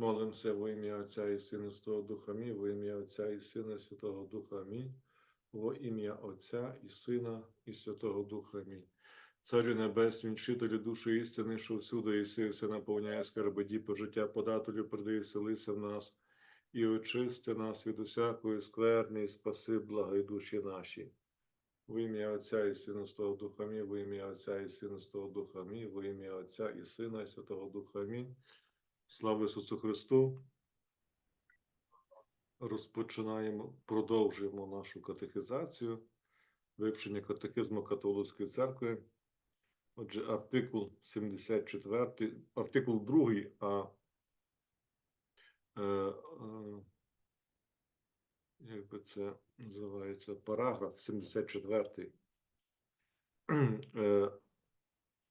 Молимося во ім'я Отця і Сина Святого Духа Амінь, во ім'я Отця і Сина Святого Духа Амінь, во ім'я Отця і Сина і Святого Духа Амінь. Царю Небесний, вчителю душі істини, що всюди і сил все наповняє скарби діпо життя подателю, приди селися в нас, і очисти нас від усякої скверни, і спаси благої душі наші. В ім'я Отця і Сина Святого Духа Амінь, во ім'я Отця і Сина Святого Духа Амінь, во ім'я Отця і Сина і Святого Духа Амінь. Слава Ісусу Христу! Розпочинаємо, продовжуємо нашу катехізацію, вивчення катехизму католицької церкви. Отже, артикул 74, артикул 2, а е, е, як би це називається, параграф 74. Е,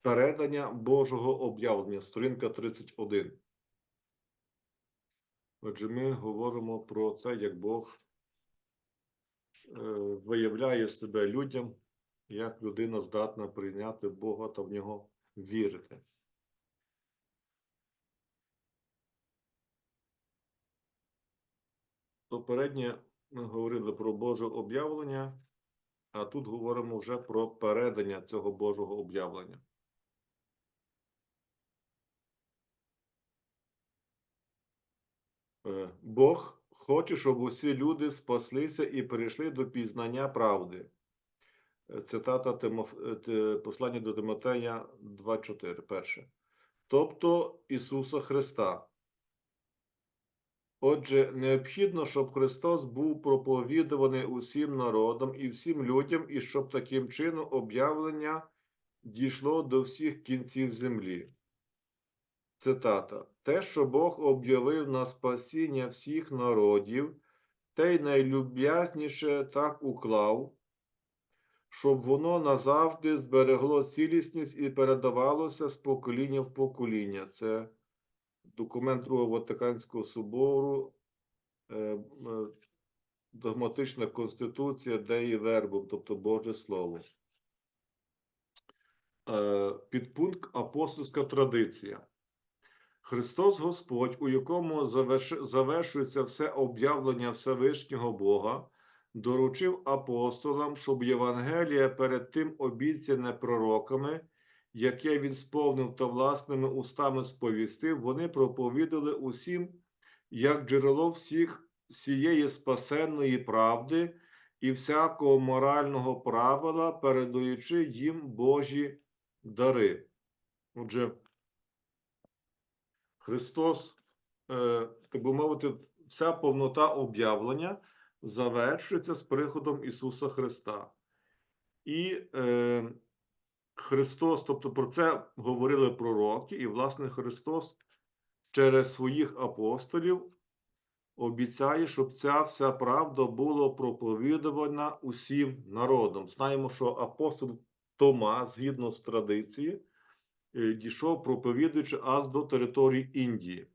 передання Божого об'явлення, сторінка 31. Отже, ми говоримо про те, як Бог е, виявляє себе людям, як людина здатна прийняти Бога та в нього вірити. Попереднє ми говорили про Боже об'явлення, а тут говоримо вже про передання цього Божого об'явлення. Бог хоче, щоб усі люди спаслися і перейшли до пізнання правди. Е, Цитата е, послання до Тимотея 2.4. Перше. Тобто Ісуса Христа. Отже, необхідно, щоб Христос був проповідуваний усім народам і всім людям, і щоб таким чином об'явлення дійшло до всіх кінців землі. Цитата: Те, що Бог об'явив на спасіння всіх народів, те й найлюб'язніше так уклав, щоб воно назавжди зберегло цілісність і передавалося з покоління в покоління. Це документ Другого Ватиканського собору, е, е, догматична конституція Деї Вербум, тобто Боже Слово. Е, Підпункт апостольська традиція. Христос Господь, у якому завершується все об'явлення Всевишнього Бога, доручив апостолам, щоб Євангелія перед тим обіцяне пророками, яке він сповнив та власними устами сповістив, вони проповідали усім як джерело всіх всієї спасенної правди і всякого морального правила, передаючи їм Божі дари. Отже, Христос, е, так би мовити, вся повнота об'явлення завершується з приходом Ісуса Христа. І е, Христос, тобто про це говорили пророки, і, власне, Христос через своїх апостолів обіцяє, щоб ця вся правда була проповідувана усім народам. Знаємо, що апостол Тома, згідно з традицією, е, дійшов, проповідуючи аж до території Індії.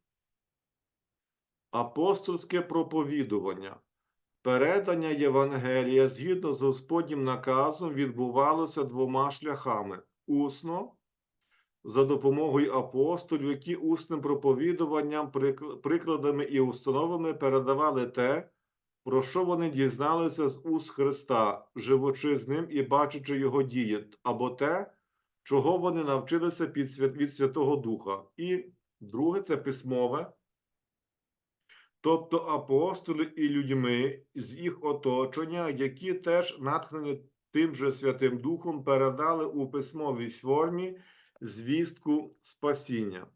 Апостольське проповідування. Передання Євангелія згідно з Господнім наказом відбувалося двома шляхами: усно, за допомогою апостолів, які усним проповідуванням, прикладами і установами передавали те, про що вони дізналися з уст Христа, живучи з ним і бачачи його дії, або те, чого вони навчилися під від Святого Духа. І друге це письмове, тобто апостоли і людьми з їх оточення, які теж натхнені тим же Святим Духом передали у письмовій формі звістку спасіння.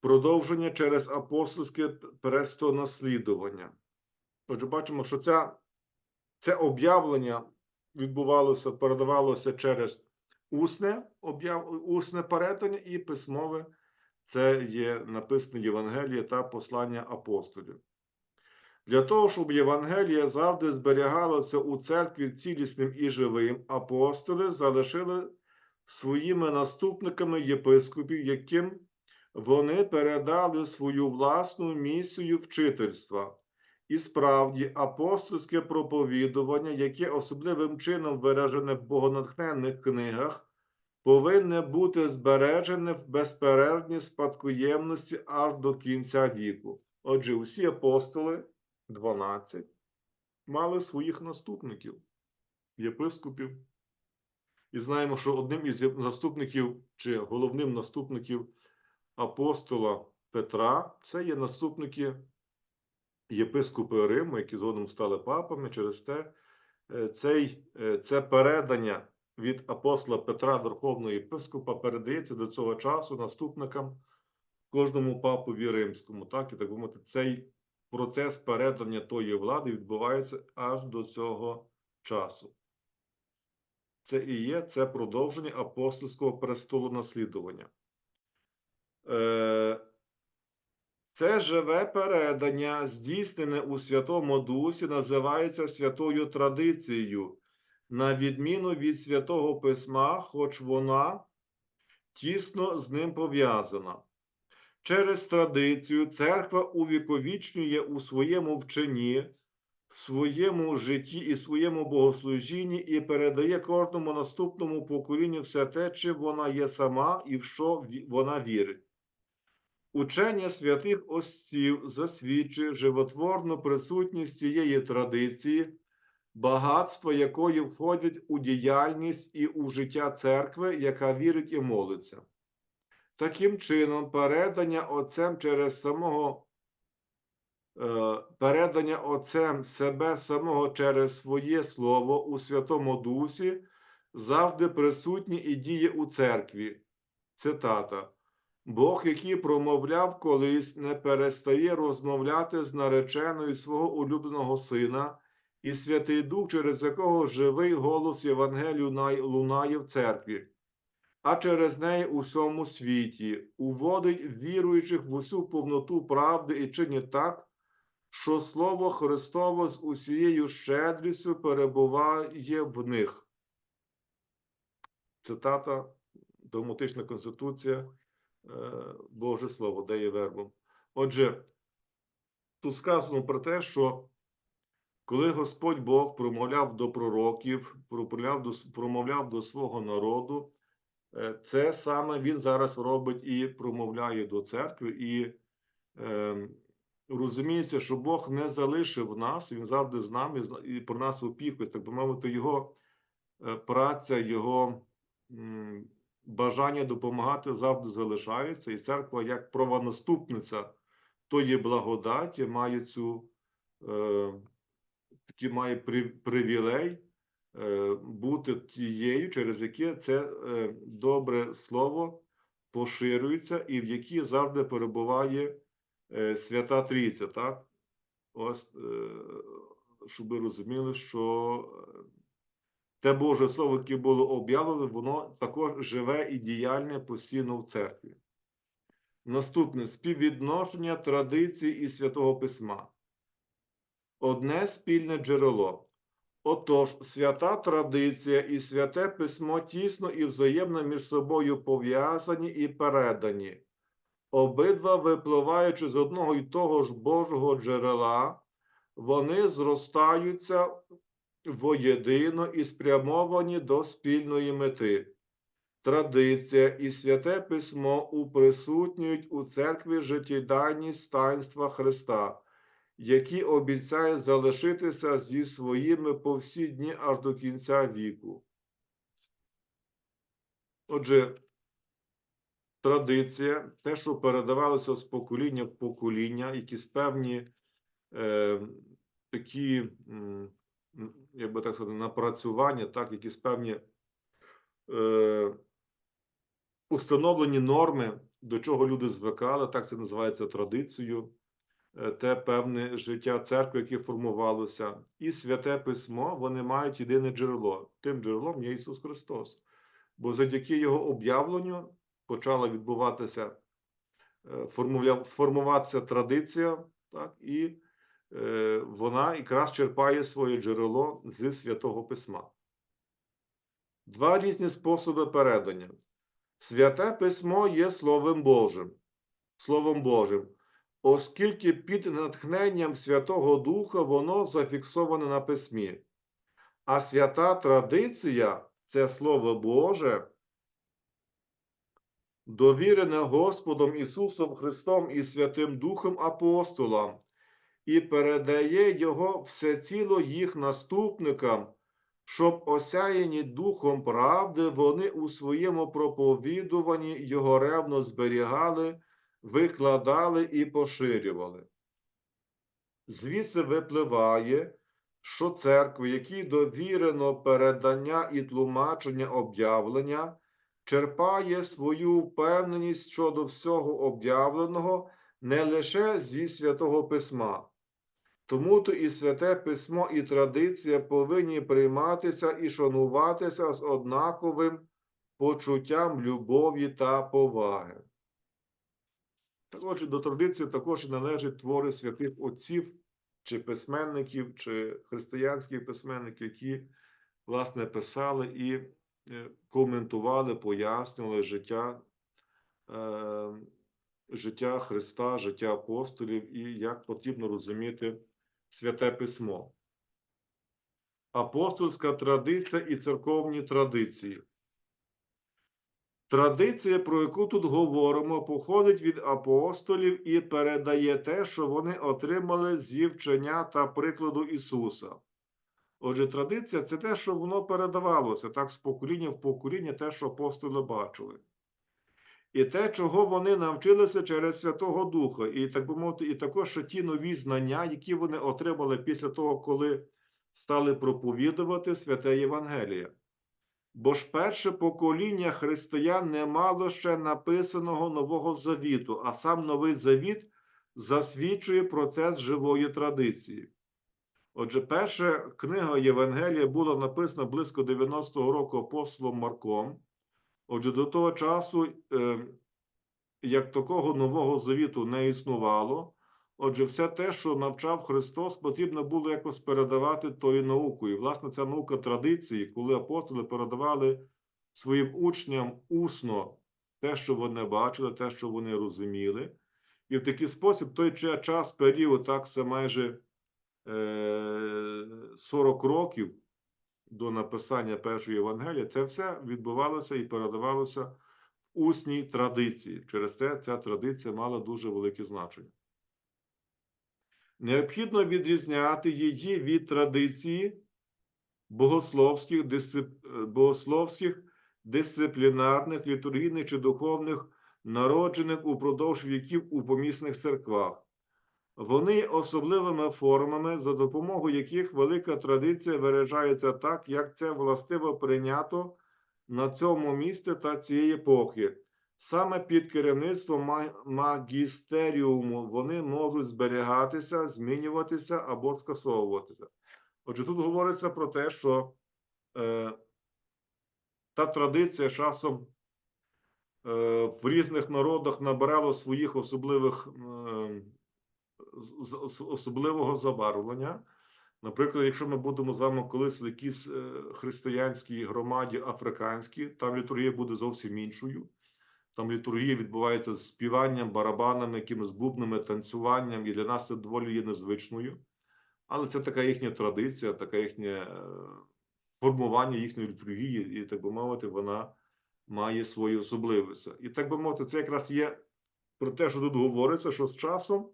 Продовження через апостольське престонаслідування. Отже, бачимо, що ця, це об'явлення відбувалося, передавалося через усне, об'яв, усне передання і письмове. Це є написане Євангеліє та послання апостолів. Для того, щоб Євангеліє завжди зберігалося у церкві цілісним і живим, апостоли залишили своїми наступниками єпископів, яким вони передали свою власну місію вчительства. І справді апостольське проповідування, яке особливим чином виражене в богонатхненних книгах, повинне бути збережене в безперервній спадкоємності аж до кінця віку. Отже, усі апостоли, 12, мали своїх наступників, єпископів. І знаємо, що одним із наступників чи головним наступників апостола Петра це є наступники єпископи Риму, які згодом стали папами. Через те е, цей, е, це передання від апостола Петра, Верховного єпископа, передається до цього часу наступникам кожному папові римському. Так, і так би мовити, цей процес передання тої влади відбувається аж до цього часу. Це і є це продовження апостольського престолу наслідування. Е, Це живе передання, здійснене у Святому Дусі, називається святою традицією, на відміну від Святого Письма, хоч вона тісно з ним пов'язана. Через традицію церква увіковічнює у своєму вченні, в своєму житті і своєму богослужінні і передає кожному наступному поколінню все те, чим вона є сама і в що вона вірить. Учення святих отців засвідчує животворну присутність цієї традиції, багатство якої входять у діяльність і у життя церкви, яка вірить і молиться. Таким чином, передання отцем через самого е, передання отцем себе самого через своє слово у Святому Дусі завжди присутні і діє у церкві. Цитата. Бог, який промовляв колись, не перестає розмовляти з нареченою свого улюбленого сина, і Святий Дух, через якого живий голос Євангелію лунає в церкві, а через неї у всьому світі, уводить віруючих в усю повноту правди і чинить так, що Слово Христово з усією щедрістю перебуває в них. Цитата Догматична Конституція. Е, Боже Слово, де є вербом. Отже, тут сказано про те, що коли Господь Бог промовляв до пророків, промовляв до, промовляв до свого народу, е, це саме він зараз робить і промовляє до церкви, і е, розуміється, що Бог не залишив нас, він завжди з нами і про нас опікує, так би мовити, його е, праця, його бажання допомагати завжди залишається, і церква, як правонаступниця тої благодаті, має цю е, такий має при- привілей е, бути тією, через яке це е, добре слово поширюється, і в якій завжди перебуває е, Свята Трійця. Так? Ось, е, щоб ви розуміли, що е, те Боже Слово, яке було об'явлено, воно також живе і діяльне постійно в церкві. Наступне співвідношення традицій і Святого Письма. Одне спільне джерело. Отож, свята традиція і святе письмо тісно і взаємно між собою пов'язані і передані, обидва випливаючи з одного й того ж Божого джерела, вони зростаються воєдино і спрямовані до спільної мети. Традиція і святе письмо уприсутнюють у церкві життєдайність таїнства Христа, які обіцяє залишитися зі своїми по всі дні аж до кінця віку. Отже, традиція, те, що передавалося з покоління в покоління, якісь певні е, такі, м, як би так сказати, напрацювання, так, якісь певні е, установлені норми, до чого люди звикали, так це називається традицією, е, те певне життя церкви, яке формувалося, і святе письмо, вони мають єдине джерело. Тим джерелом є Ісус Христос. Бо завдяки Його об'явленню почала відбуватися, е, формуватися традиція, так, і е, вона якраз черпає своє джерело з Святого Письма. Два різні способи передання. Святе письмо є Словом Божим. Словом Божим, оскільки під натхненням Святого Духа воно зафіксоване на письмі. А свята традиція це Слово Боже, довірене Господом Ісусом Христом і Святим Духом апостолам, і передає його всеціло їх наступникам, щоб осяяні Духом правди вони у своєму проповідуванні його ревно зберігали, викладали і поширювали. Звідси випливає, що церкви, якій довірено передання і тлумачення об'явлення, черпає свою впевненість щодо всього об'явленого не лише зі Святого Письма. Тому то і святе письмо, і традиція повинні прийматися і шануватися з однаковим почуттям любові та поваги. Також до традиції також належать твори святих отців чи письменників, чи християнських письменників, які, власне, писали і е, коментували, пояснювали життя, е, життя Христа, життя апостолів і як потрібно розуміти святе письмо. Апостольська традиція і церковні традиції. Традиція, про яку тут говоримо, походить від апостолів і передає те, що вони отримали зі вчення та прикладу Ісуса. Отже, традиція це те, що воно передавалося так з покоління в покоління, те, що апостоли бачили. І те, чого вони навчилися через Святого Духа, і так би мовити, і також ще ті нові знання, які вони отримали після того, коли стали проповідувати святе Євангеліє. Бо ж перше покоління християн не мало ще написаного Нового Завіту, а сам Новий Завіт засвідчує процес живої традиції. Отже, перша книга Євангелія була написана близько 90-го року апостолом Марком. Отже, до того часу, е, як такого Нового Завіту не існувало, отже, все те, що навчав Христос, потрібно було якось передавати тою наукою. Власне, ця наука традиції, коли апостоли передавали своїм учням усно те, що вони бачили, те, що вони розуміли. І в такий спосіб той час, період, так, це майже е, 40 років до написання першої Євангелії, це все відбувалося і передавалося в усній традиції. Через це ця традиція мала дуже велике значення. Необхідно відрізняти її від традиції богословських, дисцип... богословських дисциплінарних, літургійних чи духовних, народжених упродовж віків у помісних церквах. Вони особливими формами, за допомогою яких велика традиція виражається так, як це властиво прийнято на цьому місці та цієї епохи. Саме під керівництвом магістеріуму вони можуть зберігатися, змінюватися або скасовуватися. Отже, тут говориться про те, що е, та традиція часом е, в різних народах набирала своїх особливих. Е, особливого забарвлення. Наприклад, якщо ми будемо з вами колись в якійсь е, християнській громаді африканській, там літургія буде зовсім іншою. Там літургія відбувається з співанням, барабанами, якимись бубнами, танцюванням, і для нас це доволі є незвичною. Але це така їхня традиція, таке їхнє е, формування їхньої літургії, і, так би мовити, вона має свої особливості. І так би мовити, це якраз є про те, що тут говориться, що з часом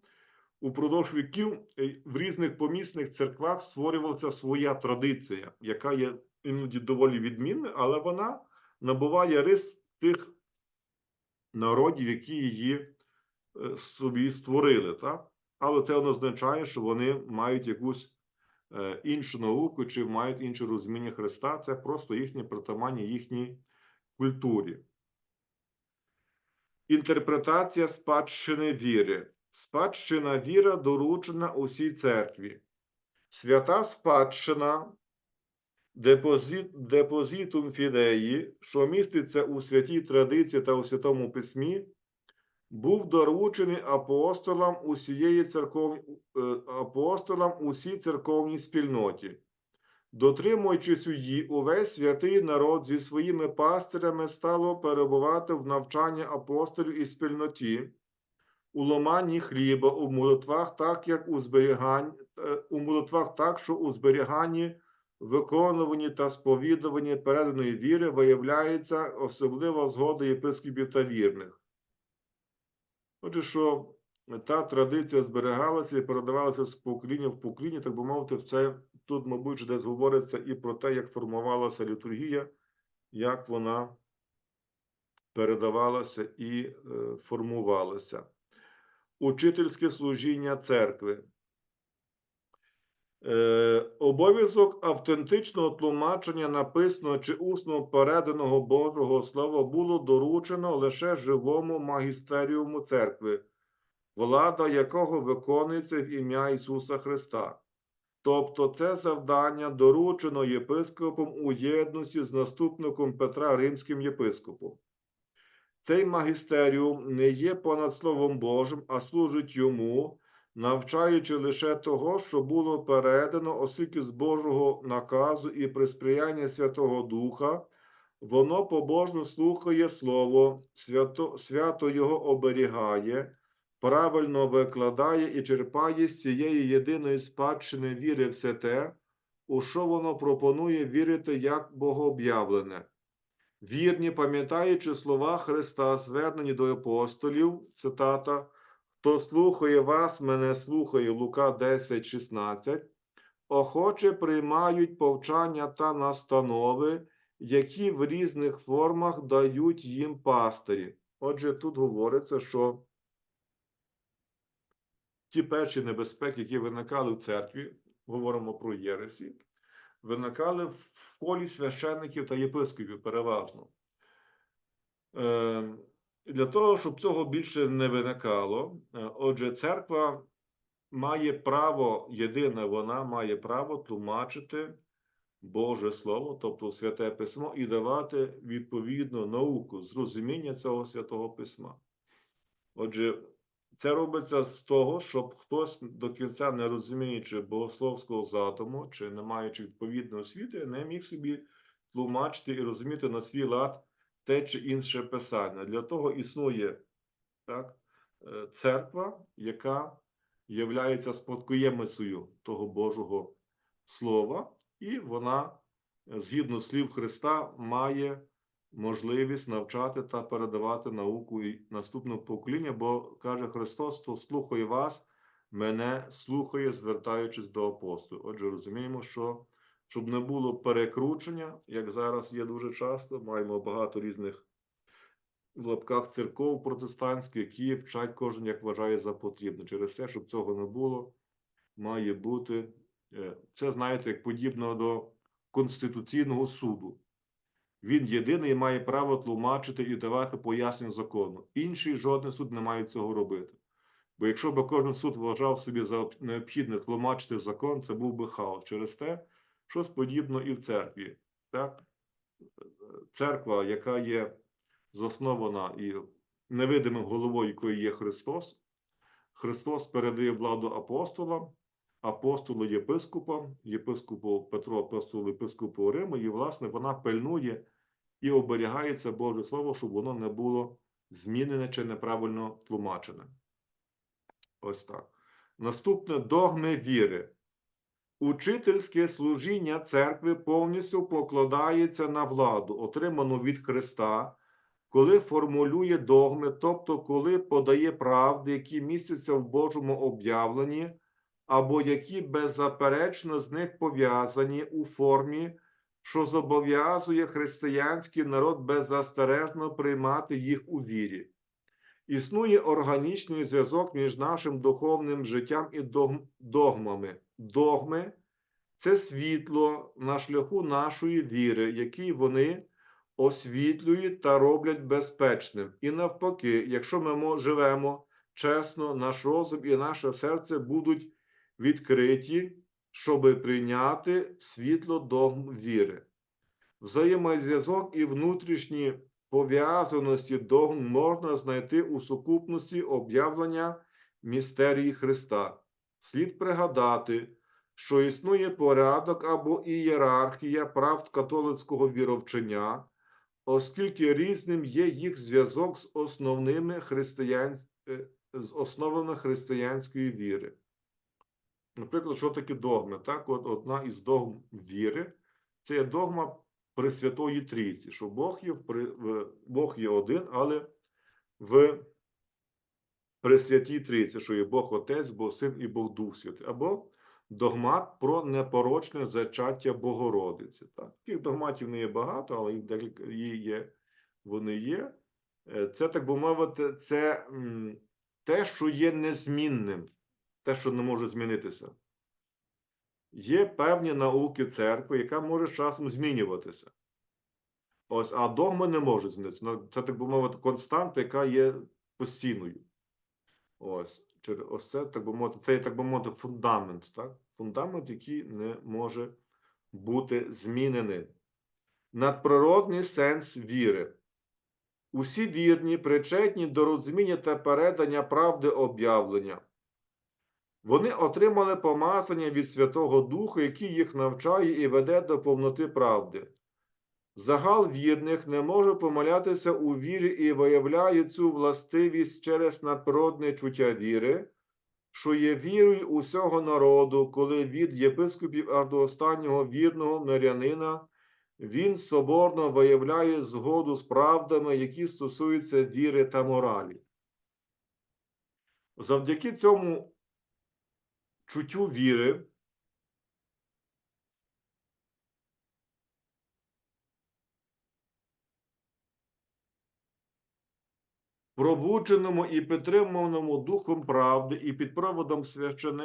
упродовж віків е, в різних помісних церквах створювалася своя традиція, яка є іноді доволі відмінною, але вона набуває рис тих народів, які її е, собі створили. Так? Але це не означає, що вони мають якусь е, іншу науку чи мають інше розуміння Христа. Це просто їхнє притаманні їхній культурі. Інтерпретація спадщини віри. Спадщина віра доручена усій церкві. Свята спадщина депозит, депозитум фідеї, що міститься у святій традиції та у Святому Письмі, був доручений апостолам усієї церков... Е, апостолам усій церковній спільноті. Дотримуючись її, увесь святий народ зі своїми пастирями стало перебувати в навчанні апостолів і спільноті у ломанні хліба, у молитвах, так як у зберіганні, е, у молитвах так, що у зберіганні виконуванні та сповідуванні переданої віри виявляється особлива згода єпископів та вірних. Отже, що та традиція зберігалася і передавалася з покоління в покоління, так би мовити, це тут, мабуть, десь говориться і про те, як формувалася літургія, як вона передавалася і е, формувалася. Учительське служіння церкви. Е, обов'язок автентичного тлумачення написаного чи усно переданого Божого Слова було доручено лише живому магістеріуму церкви, влада якого виконується в ім'я Ісуса Христа. Тобто це завдання доручено єпископом у єдності з наступником Петра Римським єпископом. Цей магістеріум не є понад Словом Божим, а служить йому, навчаючи лише того, що було передано, оскільки з Божого наказу і при сприянні Святого Духа, воно побожно слухає Слово, свято, свято його оберігає, правильно викладає і черпає з цієї єдиної спадщини віри все те, у що воно пропонує вірити як богооб'явлене. Вірні, пам'ятаючи слова Христа, звернені до апостолів, цитата, Хто слухає вас, мене слухає Лука 10, 16, охоче приймають повчання та настанови, які в різних формах дають їм пастирі. Отже, тут говориться, що ті перші небезпеки, які виникали в церкві, говоримо про Єресі, виникали в полі священників та єпископів переважно. Е, Для того, щоб цього більше не виникало, е, отже, церква має право, єдине, вона має право тлумачити Боже Слово, тобто Святе Письмо, і давати відповідну науку, зрозуміння цього святого письма. Отже, це робиться з того, щоб хтось до кінця, не розуміючи богословського задуму, чи не маючи відповідної освіти, не міг собі тлумачити і розуміти на свій лад те чи інше писання. Для того існує так, е, церква, яка є спадкоємицею того Божого Слова, і вона, е, згідно слів Христа, має можливість навчати та передавати науку і наступному поколінню, бо каже Христос, то слухає вас, мене слухає, звертаючись до апостолів. Отже, розуміємо, що щоб не було перекручення, як зараз є дуже часто, маємо багато різних в лапках церков протестантських, які вчать кожен, як вважає за потрібне. Через те, щоб цього не було, має бути. е, Це, знаєте, як подібно до Конституційного суду. Він єдиний має право тлумачити і давати пояснення закону. Інший жоден суд не має цього робити. Бо якщо б кожен суд вважав собі за необхідне тлумачити закон, це був би хаос. Через те, щось подібно і в церкві. Так? Церква, яка є заснована і невидимим головою, якою є Христос, Христос передає владу апостолам, апостолу єпископам, єпископу Петру, апостолу єпископу Риму, і, власне, вона пильнує і оберігається Боже Слово, щоб воно не було змінене чи неправильно тлумачене. Ось так. Наступне догми віри. Учительське служіння церкви повністю покладається на владу, отриману від Христа, коли формулює догми, тобто коли подає правди, які містяться в Божому об'явленні, або які беззаперечно з них пов'язані у формі, що зобов'язує християнський народ беззастережно приймати їх у вірі. Існує органічний зв'язок між нашим духовним життям і догмами. Догми це світло на шляху нашої віри, який вони освітлюють та роблять безпечним. І навпаки, якщо ми живемо чесно, наш розум і наше серце будуть відкриті, щоб прийняти світло догм віри. Взаємозв'язок і внутрішні пов'язаності догм можна знайти у сукупності об'явлення містерії Христа. Слід пригадати, що існує порядок або ієрархія правд католицького віровчення, оскільки різним є їх зв'язок з основними християн... е, з основами християнської віри. Наприклад, що таке догми? Так, от одна із догм віри це є догма Пресвятої Трійці, що Бог є, в, Бог є один, але в Пресвятій Трійці, що є Бог Отець, Бог Син і Бог Дух Святий. Або догмат про непорочне зачаття Богородиці. Так. Таких догматів не є багато, але їх декілька є, вони є. Е, Це, так би мовити, це те, що є незмінним, те, що не може змінитися. Є певні науки церкви, яка може з часом змінюватися. Ось, а догма не може змінитися. Ну, Це, так би мовити, константа, яка є постійною. Ось, ось це, так би мовити, це так би мовити, фундамент, так? Фундамент, який не може бути змінений. Надприродний сенс віри. Усі вірні, причетні до розуміння та передання правди об'явлення. Вони отримали помазання від Святого Духа, який їх навчає і веде до повноти правди. Загал вірних не може помилятися у вірі і виявляє цю властивість через надприродне чуття віри, що є вірою усього народу, коли від єпископів аж до останнього вірного мирянина він соборно виявляє згоду з правдами, які стосуються віри та моралі. Завдяки цьому чуттю віри. Пробудженому і підтримуваному духом правди і під проводом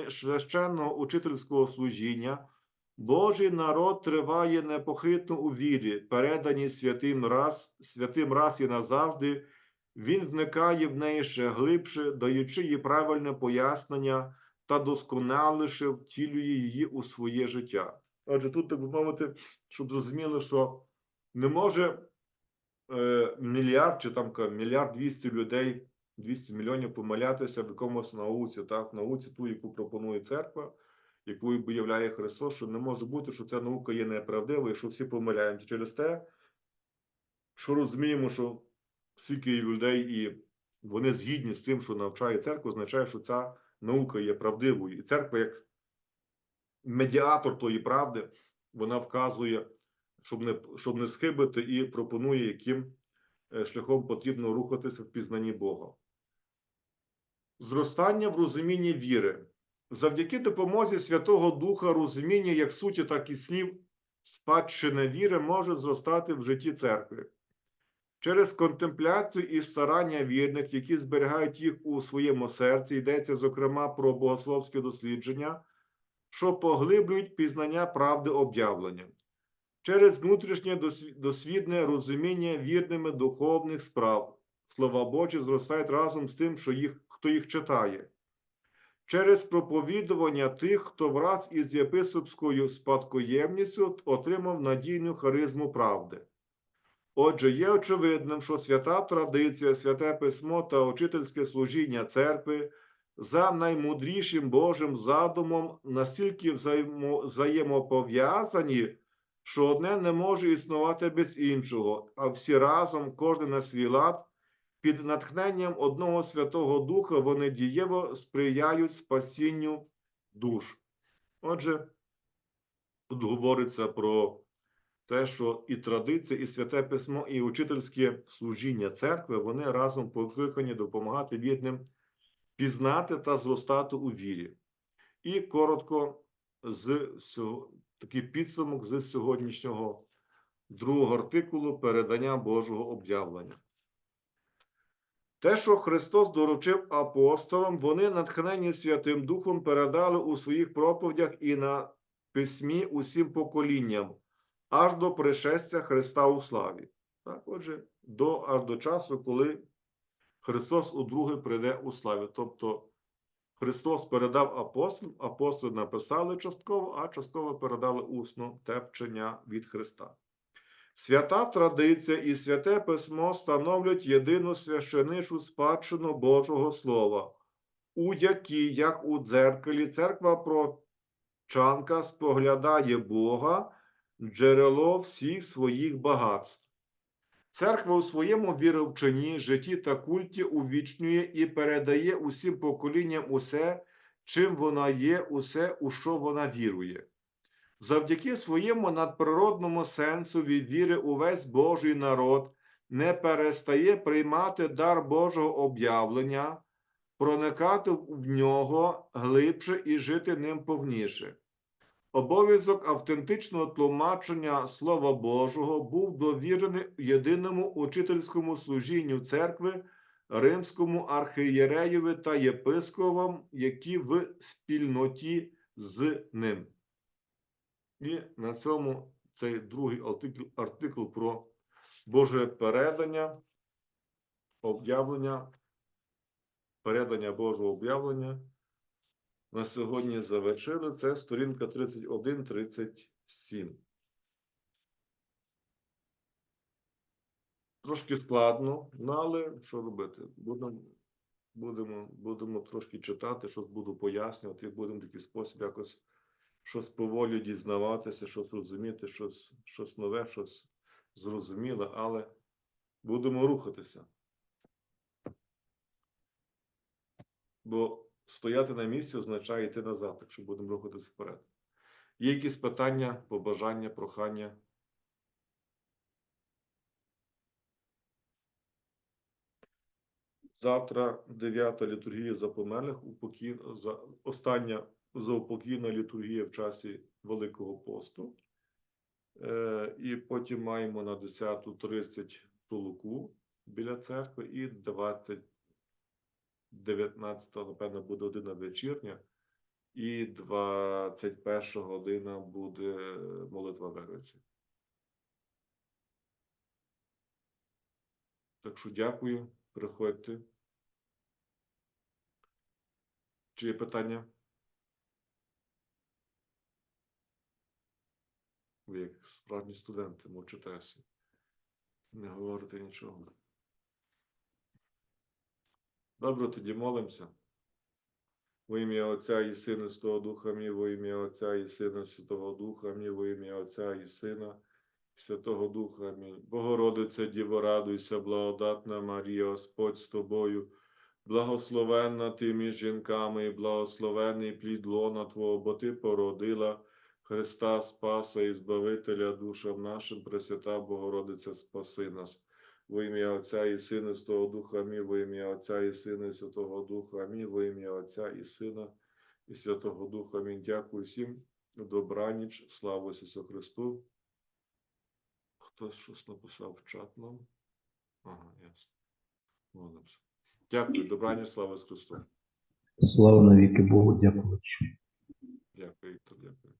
священного учительського служіння, Божий народ триває непохитно у вірі, переданій святим раз, святим раз і назавжди, він вникає в неї ще глибше, даючи їй правильне пояснення та досконаліше втілює її у своє життя. Отже, тут, так би мовити, щоб зрозуміли, що не може е, мільярд чи там мільярд двісті людей, 200 мільйонів помилятися в якомусь науці, так, в науці ту, яку пропонує церква, яку виявляє Христос, що не може бути, що ця наука є неправдивою, що всі помиляємося через те, що розуміємо, що скільки людей і вони згідні з тим, що навчає церква, означає, що ця наука є правдивою. І церква, як медіатор тої правди, вона вказує, щоб не, щоб не схибити, і пропонує, яким е, шляхом потрібно рухатися в пізнанні Бога. Зростання в розумінні віри. Завдяки допомозі Святого Духа розуміння як суті, так і слів спадщини віри може зростати в житті церкви. Через контемпляцію і старання вірних, які зберігають їх у своєму серці, йдеться, зокрема, про богословське дослідження, що поглиблюють пізнання правди об'явлення. Через внутрішнє досвідне розуміння вірними духовних справ. Слова Божі зростають разом з тим, що їх, хто їх читає. Через проповідування тих, хто враз із єпископською спадкоємністю отримав надійну харизму правди. Отже, є очевидним, що свята традиція, святе письмо та учительське служіння церкви за наймудрішим Божим задумом настільки взаємо, взаємопов'язані, що одне не може існувати без іншого, а всі разом, кожен на свій лад, під натхненням одного Святого Духа вони дієво сприяють спасінню душ. Отже, тут говориться про те, що і традиція, і святе письмо, і учительське служіння церкви, вони разом покликані допомагати вірним пізнати та зростати у вірі. І коротко, з такий підсумок з сьогоднішнього другого артикулу передання Божого об'явлення. Те, що Христос доручив апостолам, вони, натхнені Святим Духом, передали у своїх проповідях і на письмі усім поколінням, аж до пришестя Христа у славі. Так, отже, до, аж до часу, коли Христос удруге прийде у славі. Тобто Христос передав апостолам, апостоли написали частково, а частково передали усно те вчення від Христа. Свята традиція і святе письмо становлять єдину священичу спадщину Божого Слова, у якій, як у дзеркалі, церква прочанка споглядає Бога, джерело всіх своїх багатств. Церква у своєму віровченні, житті та культі увічнює і передає усім поколінням усе, чим вона є, усе, у що вона вірує. Завдяки своєму надприродному сенсу від віри увесь Божий народ не перестає приймати дар Божого об'явлення, проникати в нього глибше і жити ним повніше. Обов'язок автентичного тлумачення Слова Божого був довірений єдиному учительському служінню церкви римському архієреєві та єпископам, які в спільноті з ним. І на цьому цей другий артикл, артикл про Боже передання, об'явлення, передання Божого об'явлення на сьогодні завершили. Це сторінка 31-37. Трошки складно, ну, але що робити? Будемо, будемо, будемо трошки читати, щось буду пояснювати, будемо такий спосіб якось щось поволі дізнаватися, щось розуміти, щось, щось нове, щось зрозуміле, але будемо рухатися. Бо стояти на місці означає йти назад, якщо будемо рухатися вперед. Є якісь питання, побажання, прохання? Завтра дев'ята літургія за померлих, упокій... за... остання заупокійна літургія в часі Великого посту. Е, і потім маємо на 10.30 тулуку біля церкви і 20 19, напевно, буде година вечірня, і 21 година буде молитва вервиці. Так що дякую, приходьте. Чи є питання? Ви як справжні студенти мовчитеся. Не говорите нічого. Добре, тоді молимося. Во ім'я Отця і Сина, Святого Духа мій, во ім'я Отця і Сина, Святого Духа мій, во ім'я Отця і Сина, Святого Духа мій. Богородиця Діво, радуйся, благодатна Марія, Господь з тобою, благословенна ти між жінками, і благословений плід лона Твого, бо Ти породила Христа Спаса і Збавителя душам нашим, Пресвята Богородиця, спаси нас. Во ім'я Отця і Сина, Святого Духа Амінь, во ім'я Отця і Сина, і Святого Духа Амінь, во ім'я Отця і Сина, і Святого Духа Амінь. Дякую всім. Добраніч, слава Ісусу Христу. Хтось щось написав в чат нам. Ага, ясно. Молимося. Дякую, добраніч, слава Ісусу Христу. Слава навіки Богу, дякую. Дякую, Віктор, дякую.